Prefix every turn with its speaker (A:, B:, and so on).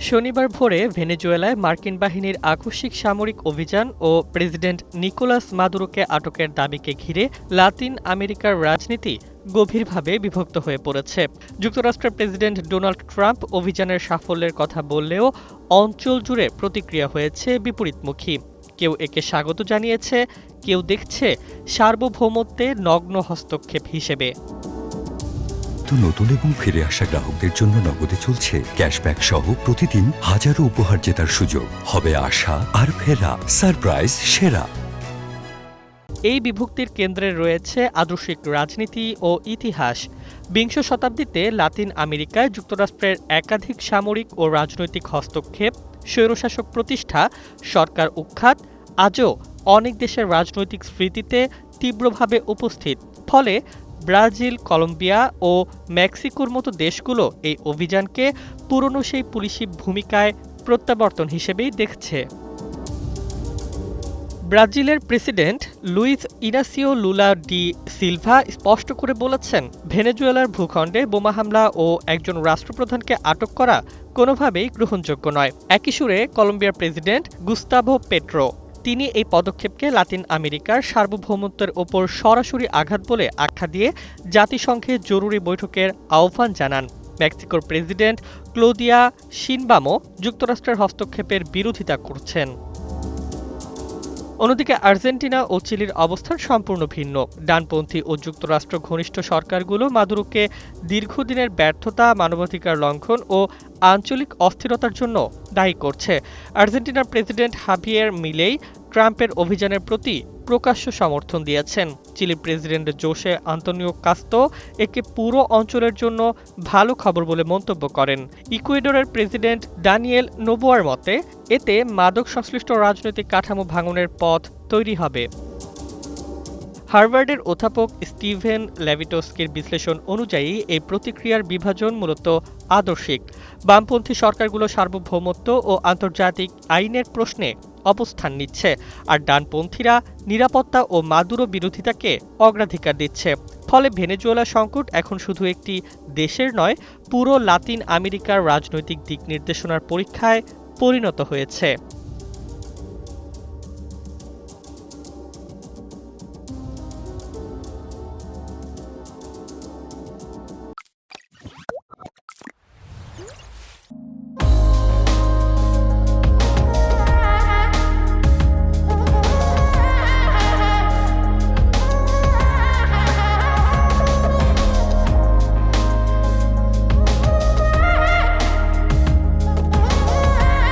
A: শনিবার ভোরে ভেনেজুয়েলায় মার্কিন বাহিনীর আকস্মিক সামরিক অভিযান ও প্রেসিডেন্ট নিকোলাস মাদুরোকে আটকের দাবিকে ঘিরে লাতিন আমেরিকার রাজনীতি গভীরভাবে বিভক্ত হয়ে পড়েছে। যুক্তরাষ্ট্রের প্রেসিডেন্ট ডোনাল্ড ট্রাম্প অভিযানের সাফল্যের কথা বললেও অঞ্চল জুড়ে প্রতিক্রিয়া হয়েছে বিপরীতমুখী। কেউ একে স্বাগত জানিয়েছে, কেউ দেখছে সার্বভৌমত্বে নগ্ন হস্তক্ষেপ হিসেবে।
B: তো নতুন এবং ফিরে আসা গ্রাহকদের জন্য নগদে চলছে ক্যাশব্যাক সহ প্রতিদিন হাজারো উপহার জেতার সুযোগ। হবে আশা আর ফেরা সারপ্রাইজ সেরা।
A: এই বিভক্তির কেন্দ্রে রয়েছে আদর্শিক রাজনীতি ও ইতিহাস। বিংশ শতাব্দীতে লাতিন আমেরিকায় যুক্তরাষ্ট্রের একাধিক সামরিক ও রাজনৈতিক হস্তক্ষেপ, স্বৈরশাসক প্রতিষ্ঠা, সরকার উৎখাত, আজও অনেক দেশের রাজনৈতিক স্মৃতিতে তীব্রভাবে উপস্থিত। ফলে ব্রাজিল, কলম্বিয়া ও মেক্সিকোর মতো দেশগুলো এই অভিযানকে পুরনো সেই পুলিশি ভূমিকায় প্রত্যাবর্তন হিসেবেই দেখছে। ব্রাজিলের president Luiz Inacio Lula da Silva স্পষ্ট করে বলেছেন, ভেনেজুয়েলার ভূখণ্ডে বোমা হামলা ও একজন রাষ্ট্রপ্রধানকে আটক করা কোনোভাবেই গ্রহণযোগ্য নয়। একই সুরে কলম্বিয়ার প্রেসিডেন্ট গুস্তাভো পেট্রো তিনি এই পদক্ষেপকে লাতিন আমেরিকার সার্বভৌমত্বের ওপর সরাসরি আঘাত বলে আখ্যা দিয়ে জাতিসংঘের জরুরি বৈঠকের আহ্বান জানান। মেক্সিকোর প্রেসিডেন্ট ক্লোদিয়া শিনবামো যুক্তরাষ্ট্রের হস্তক্ষেপের বিরোধিতা করছেন। অন্যদিকে আর্জেন্টিনা ও চিলির অবস্থান সম্পূর্ণ ভিন্ন। ডানপন্থী ও যুক্তরাষ্ট্র ঘনিষ্ঠ সরকারগুলো মাদুরোকে দীর্ঘদিনের ব্যর্থতা, মানবাধিকার লঙ্ঘন ও আঞ্চলিক অস্থিরতার জন্য দায়ী করছে। আর্জেন্টিনার প্রেসিডেন্ট হাভিয়ের মিলেই ট্রাম্পের অভিযানের প্রতি প্রকাশ্য সমর্থন দিয়েছেন। Chile president Jose Antonio Kast একে পুরো অঞ্চলের জন্য ভালো খবর বলে মন্তব্য করেন। ইকুয়েডরের প্রেসিডেন্ট ডানিয়েল নোবোয়ার মতে, এতে মাদক সংশ্লিষ্ট রাজনৈতিক কাঠামো ভাঙনের পথ তৈরি হবে। হার্ভার্ডের অধ্যাপক স্টিভেন ল্যাভিটোস্কির বিশ্লেষণ অনুযায়ী এই প্রতিক্রিয়ার বিভাজন মূলত আদর্শিক। বামপন্থী সরকারগুলো সার্বভৌমত্ব ও আন্তর্জাতিক আইনের প্রশ্নে অবস্থান নিচ্ছে, আর ডানপন্থীরা নিরাপত্তা ও মাদুরো বিরোধিতাকে অগ্রাধিকার দিচ্ছে। ফলে ভেনেজুয়েলা সংকট এখন শুধু একটি দেশের নয়, পুরো লাতিন আমেরিকার রাজনৈতিক দিক নির্দেশনার পরীক্ষায় পরিণত হয়েছে।